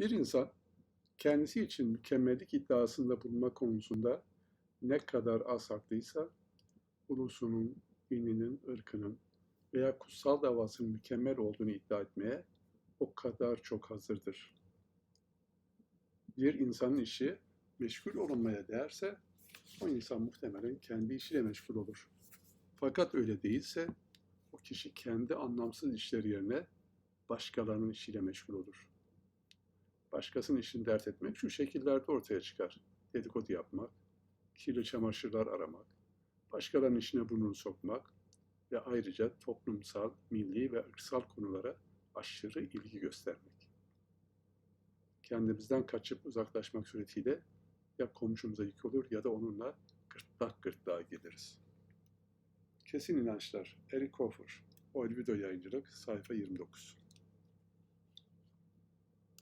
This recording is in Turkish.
Bir insan kendisi için mükemmellik iddiasında bulunma konusunda ne kadar az haklıysa, ulusunun, dininin, ırkının veya kutsal davasının mükemmel olduğunu iddia etmeye o kadar çok hazırdır. Bir insanın işi meşgul olunmaya değerse, o insan muhtemelen kendi işiyle meşgul olur. Fakat öyle değilse, o kişi kendi anlamsız işleri yerine başkalarının işiyle meşgul olur. Başkasının işini dert etmek şu şekillerde ortaya çıkar. Dedikodu yapmak, kirli çamaşırlar aramak, başkalarının işine burnunu sokmak ve ayrıca toplumsal, milli ve ırksal konulara aşırı ilgi göstermek. Kendimizden kaçıp uzaklaşmak suretiyle ya komşumuza yük olur ya da onunla gırtlak gırtlağa geliriz. Kesin İnançlar, Eric Hofer, Olvido Yayıncılık, sayfa 29.